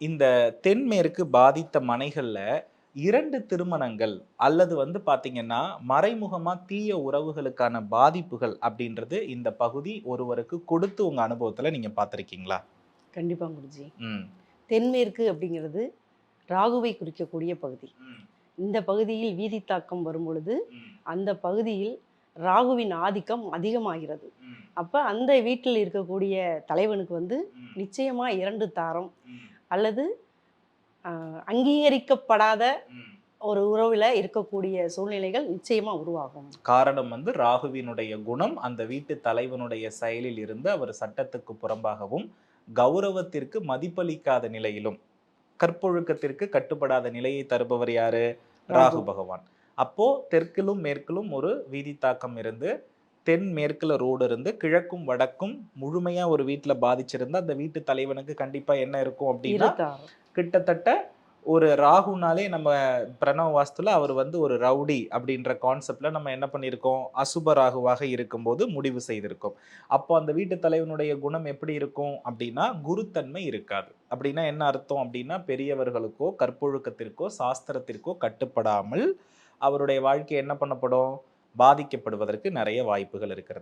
இந்த தென்மேற்கு பாதித்த மனைகள்ல இரண்டு திருமணங்கள் அல்லது வந்து பாத்தீங்கன்னா மறைமுகமா தீய உறவுகளுக்கான பாதிப்புகள் அப்படின்றது இந்த பகுதி ஒருவருக்கு கொடுத்து உங்க அனுபவத்துல நீங்க பார்த்திருக்கீங்களா கண்டிப்பாக குருஜி. தென்மேற்கு அப்படிங்கிறது ராகுவை குறிக்கக்கூடிய பகுதி. இந்த பகுதியில் வீதி தாக்கம் வரும் பொழுது அந்த பகுதியில் ராகுவின் ஆதிக்கம் அதிகமாகிறது. அப்போ அந்த வீட்டில் இருக்கக்கூடிய தலைவனுக்கு வந்து நிச்சயமாக இரண்டு தாரம். அல்லது அங்கீகரிக்கப்படாத. ஒரு உறவில் இருக்கக்கூடிய சூழ்நிலைகள் நிச்சயமாக உருவாகும். காரணம் வந்து ராகுவினுடைய குணம் அந்த வீட்டு தலைவனுடைய செயலில் இருந்து அவர் சட்டத்துக்கு புறம்பாகவும் கௌரவத்திற்கு மதிப்பளிக்காத நிலையிலும் கற்பொழுக்கத்திற்கு கட்டுப்படாத நிலையை தருபவர் யாரு? ராகு. பகவான். அப்போ தெற்கிலும் மேற்கிலும் ஒரு வீதி தாக்கம் இருந்து தென் மேற்குல ரோடு இருந்து கிழக்கும் வடக்கும் முழுமையா ஒரு வீட்டுல பாதிச்சிருந்தா அந்த வீட்டு தலைவனுக்கு கண்டிப்பா என்ன இருக்கும் அப்படின்னா கிட்டத்தட்ட ஒரு ராகுனாலே நம்ம பிரணவ வாஸ்துல அவர் வந்து ஒரு ரவுடி அப்படின்ற கான்செப்ட்ல நம்ம என்ன பண்ணியிருக்கோம்? அசுப ராகுவாக இருக்கும்போது முடிவு செய்திருக்கோம். அப்போ அந்த வீட்டு தலைவனுடைய குணம் எப்படி இருக்கும் அப்படின்னா குருத்தன்மை இருக்காது. அப்படின்னா என்ன அர்த்தம் அப்படின்னா பெரியவர்களுக்கோ கற்பொழுக்கத்திற்கோ சாஸ்திரத்திற்கோ கட்டுப்படாமல் அவருடைய வாழ்க்கை என்ன பண்ணப்படும்? பாதிக்கப்படுவதற்கு நிறைய வாய்ப்புகள் இருக்கிறது.